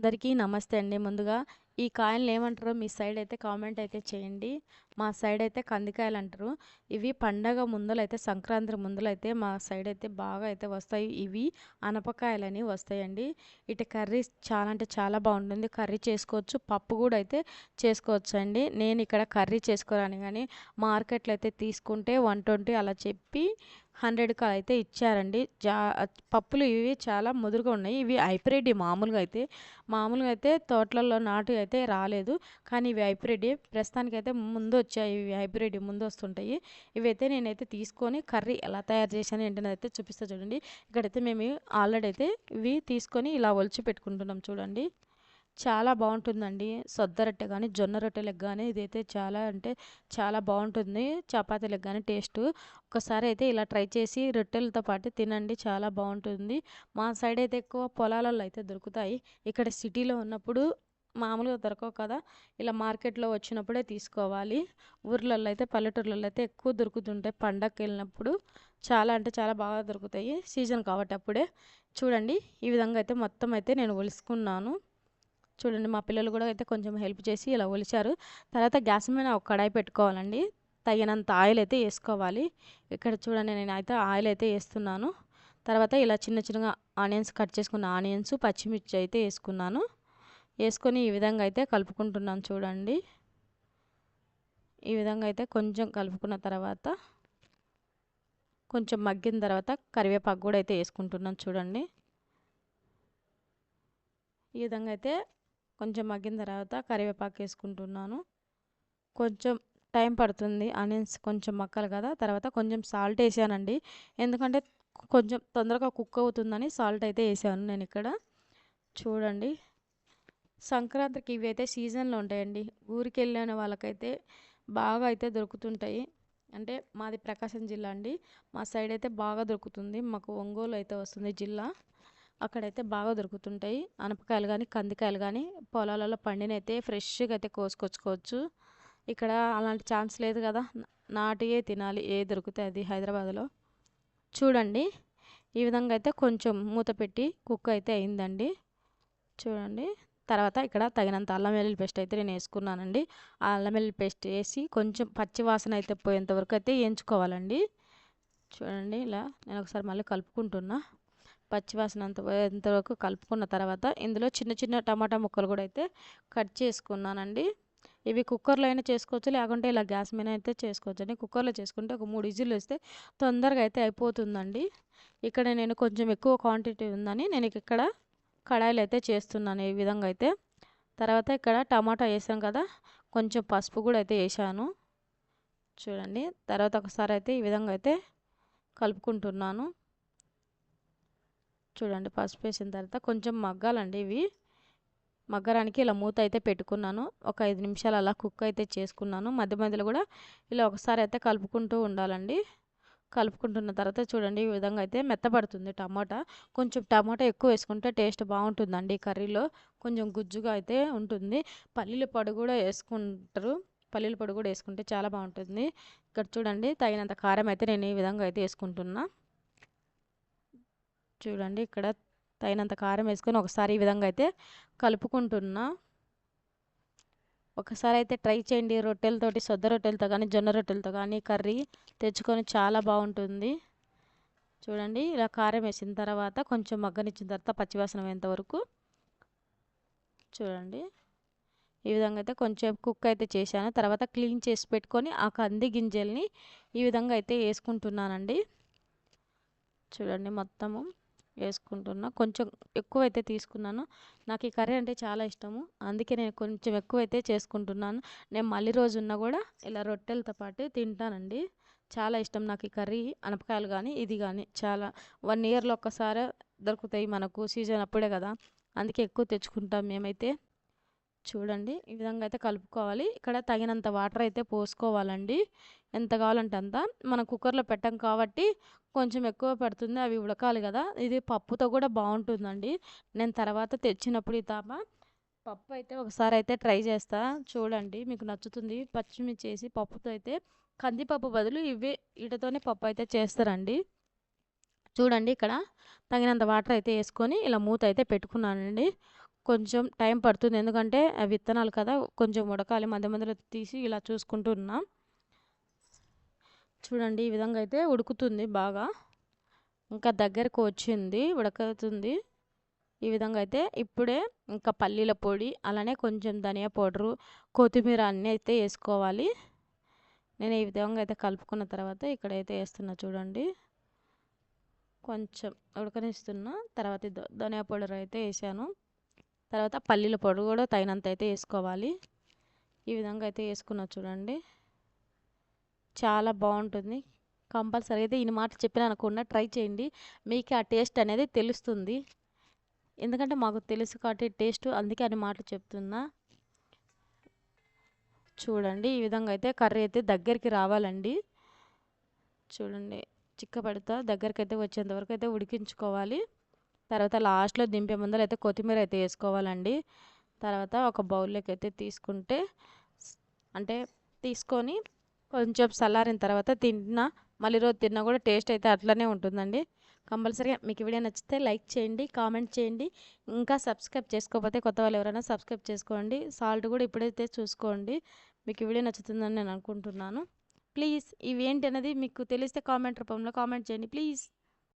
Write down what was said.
అందరికీ నమస్తే అండి. ముందుగా ఈ కాయలను ఏమంటారో మీ సైడ్ అయితే కామెంట్ అయితే చేయండి. మా సైడ్ అయితే కందికాయలు అంటారు ఇవి పండగ ముందలైతే సంక్రాంతి ముందలైతే మా సైడ్ అయితే బాగా అయితే వస్తాయి. ఇవి అనపకాయలని వస్తాయండి. ఇటు కర్రీ చాలా అంటే చాలా బాగుంటుంది. కర్రీ చేసుకోవచ్చు. పప్పు కూడా అయితే చేసుకోవచ్చు అండి నేను ఇక్కడ కర్రీ చేసుకోరాను కానీ మార్కెట్లో అయితే తీసుకుంటే వన్ ట్వంటీ అలా చెప్పి హండ్రెడ్కి అయితే ఇచ్చారండి. జా పప్పులు ఇవి చాలా ముదురుగా ఉన్నాయి. ఇవి హైబ్రిడ్ మామూలుగా అయితే మామూలుగా అయితే తోటలలో నాటు అయితే రాలేదు. కానీ ఇవి హైబ్రిడ్ ప్రస్తుతానికి అయితే ముందు వచ్చాయి. ఇవి హైబ్రిడ్ ముందు వస్తుంటాయి. ఇవైతే నేనైతే తీసుకొని కర్రీ ఎలా తయారు చేశాను ఏంటనేది అయితే చూపిస్తా చూడండి. ఇక్కడైతే మేము ఆల్రెడీ అయితే ఇవి తీసుకొని ఇలా ఒలిచి పెట్టుకుంటున్నాం చూడండి. చాలా బాగుంటుందండి. సొద్ద రొట్టె కానీ జొన్న రొట్టెలకు కానీ ఇదైతే చాలా అంటే చాలా బాగుంటుంది. చపాతీలకు కానీ టేస్ట్. ఒకసారి అయితే ఇలా ట్రై చేసి రొట్టెలతో పాటు తినండి చాలా బాగుంటుంది. మా సైడ్ అయితే ఎక్కువ పొలాలలో అయితే దొరుకుతాయి. ఇక్కడ సిటీలో ఉన్నప్పుడు మామూలుగా దొరకవు కదా. ఇలా మార్కెట్లో వచ్చినప్పుడే తీసుకోవాలి. ఊర్లలో అయితే పల్లెటూర్లలో అయితే ఎక్కువ దొరుకుతుంటాయి. పండగకి వెళ్ళినప్పుడు చాలా అంటే చాలా బాగా దొరుకుతాయి. సీజన్ కాబట్టి అప్పుడే చూడండి ఈ విధంగా అయితే మొత్తం అయితే నేను ఒలుసుకున్నాను. చూడండి మా పిల్లలు కూడా అయితే కొంచెం హెల్ప్ చేసి ఇలా ఒలిచారు. తర్వాత గ్యాస్ మీద ఒక కడాయి పెట్టుకోవాలండి. తగినంత ఆయిల్ అయితే వేసుకోవాలి. ఇక్కడ చూడండి నేను అయితే ఆయిల్ అయితే వేస్తున్నాను. తర్వాత ఇలా చిన్న చిన్నగా ఆనియన్స్ కట్ చేసుకున్న ఆనియన్స్ పచ్చిమిర్చి అయితే వేసుకున్నాను. వేసుకొని ఈ విధంగా అయితే కలుపుకుంటున్నాను చూడండి. ఈ విధంగా అయితే కొంచెం కలుపుకున్న తర్వాత కొంచెం మగ్గిన తర్వాత కరివేపాకు కూడా అయితే వేసుకుంటున్నాను చూడండి. ఈ విధంగా అయితే కొంచెం మగ్గిన తర్వాత కరివేపాకు వేసుకుంటున్నాను. కొంచెం టైం పడుతుంది ఆనియన్స్ కొంచెం మక్కలు కదా తర్వాత కొంచెం సాల్ట్ వేసానండి. ఎందుకంటే కొంచెం తొందరగా కుక్ అవుతుందని సాల్ట్ అయితే వేసాను నేను ఇక్కడ. చూడండి సంక్రాంతికి ఇవి అయితే సీజన్లో ఉంటాయండి. ఊరికి వెళ్ళిన వాళ్ళకైతే బాగా అయితే దొరుకుతుంటాయి. అంటే మాది ప్రకాశం జిల్లా అండి. మా సైడ్ అయితే బాగా దొరుకుతుంది. మాకు ఒంగోలు అయితే వస్తుంది జిల్లా. అక్కడైతే బాగా దొరుకుతుంటాయి. అనపకాయలు కానీ కందికాయలు కానీ పొలాలలో పండినైతే ఫ్రెష్గా అయితే కోసుకొచ్చుకోవచ్చు. ఇక్కడ అలాంటి ఛాన్స్ లేదు కదా. నాటియే తినాలి. ఏ దొరుకుతాయి అది హైదరాబాద్లో. చూడండి. ఈ విధంగా అయితే కొంచెం మూత పెట్టి కుక్ అయితే అయిందండి. చూడండి. తర్వాత ఇక్కడ తగినంత అల్లం వెల్లుల్లి పేస్ట్ అయితే నేను వేసుకున్నానండి. ఆ అల్లం వెల్లుల్లి పేస్ట్ వేసి కొంచెం పచ్చి వాసన అయితే పోయేంత వరకు అయితే వేయించుకోవాలండి. చూడండి ఇలా నేను ఒకసారి మళ్ళీ కలుపుకుంటున్నా. పచ్చివాసన అంత ఎంతవరకు కలుపుకున్న తర్వాత ఇందులో చిన్న చిన్న టమాటా ముక్కలు కూడా అయితే కట్ చేసుకున్నానండి. ఇవి కుక్కర్లో అయినా చేసుకోవచ్చు లేకుంటే ఇలా గ్యాస్ మీద అయితే చేసుకోవచ్చు అండి. కుక్కర్లో చేసుకుంటే ఒక మూడు విజిల్లు వేస్తే తొందరగా అయితే అయిపోతుందండి. ఇక్కడ నేను కొంచెం ఎక్కువ క్వాంటిటీ ఉందని నేను ఇక్కడ కడాయిలు అయితే చేస్తున్నాను ఈ విధంగా అయితే. తర్వాత ఇక్కడ టమాటా వేసాం కదా కొంచెం పసుపు కూడా అయితే వేసాను. చూడండి తర్వాత ఒకసారి అయితే ఈ విధంగా అయితే కలుపుకుంటున్నాను. చూడండి పసుపు వేసిన తర్వాత కొంచెం మగ్గాలండి ఇవి. మగ్గడానికి ఇలా మూత అయితే పెట్టుకున్నాను. ఒక ఐదు నిమిషాలు అలా కుక్ అయితే చేసుకున్నాను. మధ్య మధ్యలో కూడా ఇలా ఒకసారి అయితే కలుపుకుంటూ ఉండాలండి. కలుపుకుంటున్న తర్వాత చూడండి ఈ విధంగా అయితే మెత్తపడుతుంది టమాటా. కొంచెం టమాటా ఎక్కువ వేసుకుంటే టేస్ట్ బాగుంటుందండి కర్రీలో. కొంచెం గుజ్జుగా అయితే ఉంటుంది. పల్లీల పొడి కూడా వేసుకుంటారు. పల్లీల పొడి కూడా వేసుకుంటే చాలా బాగుంటుంది. ఇక్కడ చూడండి తగినంత కారం అయితే నేను ఈ విధంగా అయితే వేసుకుంటున్నా. చూడండి ఇక్కడ తగినంత కారం వేసుకొని ఒకసారి ఈ విధంగా అయితే కలుపుకుంటున్నా. ఒకసారి అయితే ట్రై చేయండి రొట్టెలతోటి సొద్ద రొట్టెలతో కానీ జొన్న రొట్టెలతో కానీ కర్రీ తెచ్చుకొని చాలా బాగుంటుంది. చూడండి ఇలా కారం వేసిన తర్వాత కొంచెం మగ్గనిచ్చిన తర్వాత పచ్చివాసన అయ్యేంత వరకు చూడండి. ఈ విధంగా అయితే కొంచెం కుక్ అయితే చేశాను. తర్వాత క్లీన్ చేసి పెట్టుకొని ఆ కంది గింజల్ని ఈ విధంగా అయితే వేసుకుంటున్నానండి. చూడండి మొత్తము. వేసుకుంటున్నా. కొంచెం ఎక్కువ అయితే తీసుకున్నాను. నాకు ఈ కర్రీ అంటే చాలా ఇష్టము. అందుకే నేను కొంచెం ఎక్కువ అయితే చేసుకుంటున్నాను. నేను మళ్ళీ రోజు ఉన్నా కూడా ఇలా రొట్టెలతో పాటు తింటానండి. చాలా ఇష్టం నాకు ఈ కర్రీ. అనపకాయలు కానీ ఇది కానీ చాలా వన్ ఇయర్లో ఒక్కసారి దొరుకుతాయి మనకు సీజన్ అప్పుడే కదా. అందుకే ఎక్కువ తెచ్చుకుంటాం మేమైతే. చూడండి. ఈ విధంగా అయితే కలుపుకోవాలి. ఇక్కడ తగినంత వాటర్ అయితే పోసుకోవాలండి. ఎంత కావాలంటే అంత. మనం కుక్కర్లో పెట్టాం కాబట్టి కొంచెం ఎక్కువ పడుతుంది. అవి ఉడకాలి కదా. ఇది పప్పుతో కూడా బాగుంటుందండి. నేను తర్వాత తెచ్చినప్పుడు ఈ తాప పప్పు అయితే ఒకసారి అయితే ట్రై చేస్తా. చూడండి. మీకు నచ్చుతుంది. పచ్చిమిర్చి వేసి పప్పుతో అయితే కందిపప్పు బదులు ఇవే వీటితోనే పప్పు అయితే చేస్తారండి. చూడండి. ఇక్కడ తగినంత వాటర్ అయితే వేసుకొని ఇలా మూత అయితే పెట్టుకున్నానండి. కొంచెం టైం పడుతుంది. ఎందుకంటే విత్తనాలు కదా కొంచెం ఉడకాలి. మధ్య మధ్యలో తీసి ఇలా చూసుకుంటున్నాం చూడండి ఈ విధంగా అయితే ఉడుకుతుంది బాగా. ఇంకా దగ్గరకు వచ్చింది ఉడకతుంది. ఈ విధంగా అయితే ఇప్పుడే ఇంకా పల్లీల పొడి అలానే కొంచెం ధనియా పౌడరు కొత్తిమీర అన్నీ అయితే వేసుకోవాలి. నేను ఈ విధంగా అయితే కలుపుకున్న తర్వాత ఇక్కడైతే వేస్తున్నా చూడండి. కొంచెం ఉడకనిస్తున్నా. తర్వాత ధనియా పౌడర్ అయితే వేసాను. తర్వాత పల్లీల పొడి కూడా తగినంత అయితే వేసుకోవాలి. ఈ విధంగా అయితే వేసుకున్నా చూడండి. చాలా బాగుంటుంది. కంపల్సరీ అయితే ఇన్ని మాటలు చెప్పిన అనుకున్నా ట్రై చేయండి. మీకు ఆ టేస్ట్ అనేది తెలుస్తుంది. ఎందుకంటే మాకు తెలుసు కాబట్టి టేస్ట్ అందుకే అన్ని మాటలు చెప్తున్నా. చూడండి ఈ విధంగా అయితే కర్రీ అయితే దగ్గరికి రావాలండి. చూడండి చిక్క పెడతా దగ్గరికి అయితే వచ్చేంత వరకు అయితే ఉడికించుకోవాలి. తర్వాత లాస్ట్లో దింపే ముందర అయితే కొత్తిమీర అయితే వేసుకోవాలండి. తర్వాత ఒక బౌల్లోకి అయితే తీసుకుంటే అంటే తీసుకొని కొంచెం చల్లారిన తర్వాత తిన్నా మళ్ళీ రోజు తిన్నా కూడా టేస్ట్ అయితే అట్లనే ఉంటుందండి. కంపల్సరీగా మీకు వీడియో నచ్చితే లైక్ చేయండి కామెంట్ చేయండి. ఇంకా సబ్స్క్రైబ్ చేసుకోకపోతే కొత్త వాళ్ళు ఎవరైనా సబ్స్క్రైబ్ చేసుకోండి. సాల్ట్ కూడా ఇప్పుడైతే చూసుకోండి. మీకు వీడియో నచ్చుతుందని నేను అనుకుంటున్నాను. ప్లీజ్ ఇవి ఏంటి అనేది మీకు తెలిస్తే కామెంట్ రూపంలో కామెంట్ చేయండి. ప్లీజ్.